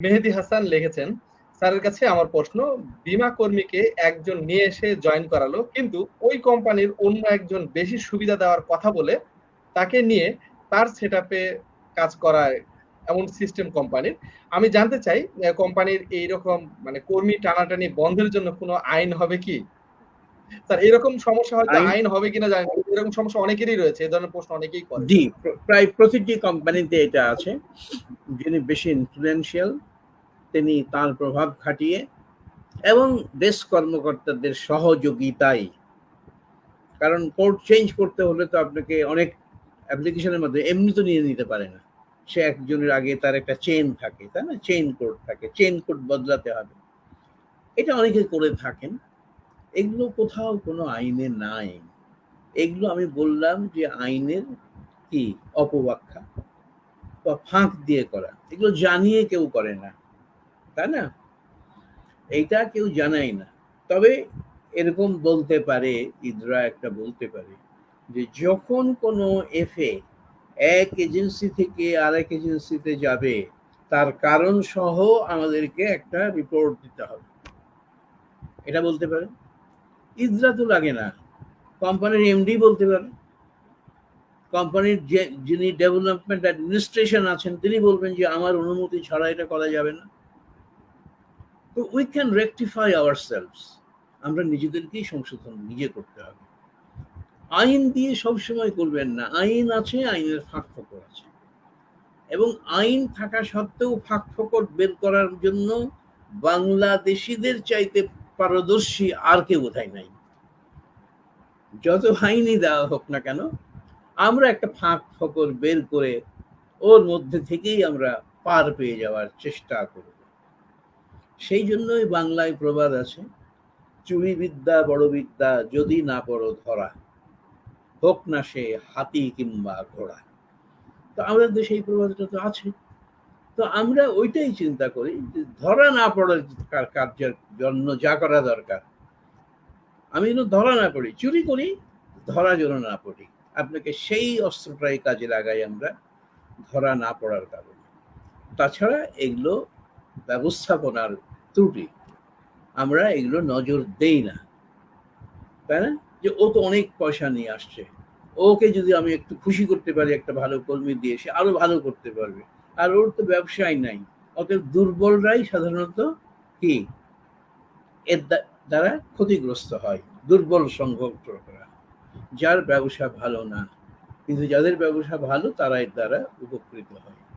মেহেদি হাসান লিখেছেন স্যারের কাছে আমার প্রশ্ন বিমা কর্মীকে একজন নিয়ে এসে জয়েন করালো কিন্তু ওই কোম্পানির অন্য একজন বেশি সুবিধা দেওয়ার কথা বলে তাকে নিয়ে তার সেট কাজ করায় এমন সিস্টেম কোম্পানির। আমি জানতে চাই কোম্পানির এইরকম মানে কর্মী টানাটানি বন্ধের জন্য কোনো আইন হবে কি? স্যার এরকম সমস্যা হয়তো আইন- হবে কিনা জানি না। এরকম সমস্যা অনেকেরই রয়েছে এই ধরনের প্রশ্ন অনেকেই করে জি প্রায় প্রতিটি কোম্পানিতে এটা আছে। যিনি বেশি ইনফ্লুয়েন্সিয়াল তিনি তার প্রভাব খাটিয়ে এবং ডেস্ক কর্মকর্তাদের সহযোগিতায়, কারণ কোর্ট চেঞ্জ করতে হলে তো আপনাকে অনেক অ্যাপ্লিকেশনের মধ্যে এমনি তো নিয়ে নিতে পারে না। সে একজনের আগে তার একটা চেন থাকে, তাই না? চেইন কোড থাকে, চেইন কোড বদলাতে হবে। এটা অনেকে করে থাকেন। এগুলো কোথাও কোনো আইনে নাই। এগুলো আমি বললাম যে আইনের কি? অপব্যাখ্যা বা ফাঁক দিয়ে করা। এগুলো জানিয়ে কেউ করে না। তাই না? এইটা কেউ জানাই না। তবে এরকম বলতে পারে, ইদরা একটা বলতে পারে, যে যখন কোনো এফএ এক এজেন্সি থেকে আরেক এজেন্সিতে যাবে, তার কারণ সহ আমাদেরকে একটা রিপোর্ট দিতে হবে। এটা বলতে পারে? ইদরা তো লাগে না। কোম্পানির এমডি বলতে পারে। কোম্পানির যে, যিনি ডেভেলপমেন্ট অ্যাডমিনিস্ট্রেশন আছেন, তিনি বলবেন যে, আমার অনুমতি ছাড়া এটা করা যাবে না। তো we can rectify ourselves আমরা নিজেদেরকেই সংশোধন নিজে করতে হবে। আইন দিয়ে সবসময় করবেন না। আইন আছে, আইনের ফাঁক ফকর আছে। এবং আইন থাকা সত্ত্বেও ফাঁক ফকর বের করার জন্য বাংলাদেশিদের চাইতে পারদর্শী আর কেউ বোধহয় নাই। যত আইনই দেওয়া হোক না কেন, আমরা একটা ফাঁক ফকর বের করে ওর মধ্যে থেকেই আমরা পার পেয়ে যাওয়ার চেষ্টা করব। সেই জন্যই বাংলায় প্রবাদ আছে চুরি বিদ্যা বড় বিদ্যা যদি না পড়ো ধরা, হোক না সে হাতি কিংবা ঘোড়া। তো আমাদের দেশে এই প্রবাদটা তো আছে। তো আমরা ওইটাই চিন্তা করি যে ধরা না পড়ার কার- কার্যের জন্য যা করা দরকার। আমি যেন ধরা না পড়ি, চুরি করি, ধরা যেন না পড়ি। আপনাকে সেই অস্ত্রটাই কাজে লাগাই আমরা, ধরা না পড়ার কারণে। তাছাড়া এগুলো ব্যবস্থাপনার ত্রুটি। আমরা এগুলো নজর দেই না। তাই না? যে ও তো অনেক পয়সা নিয়ে আসছে। ওকে যদি আমি একটু খুশি করতে পারি, একটা ভালো কর্মী দিয়ে, সে আরও ভালো করতে পারবে। আর ওর তো ব্যবসায় নাই। অতএব দুর্বলরাই সাধারণত কি? এর দ্বা- দ্বারা ক্ষতিগ্রস্ত হয়। দুর্বল সংগঠকরা। যার ব্যবসা ভালো না। কিন্তু যাদের ব্যবসা ভালো তারা এর দ্বারা উপকৃত হয়।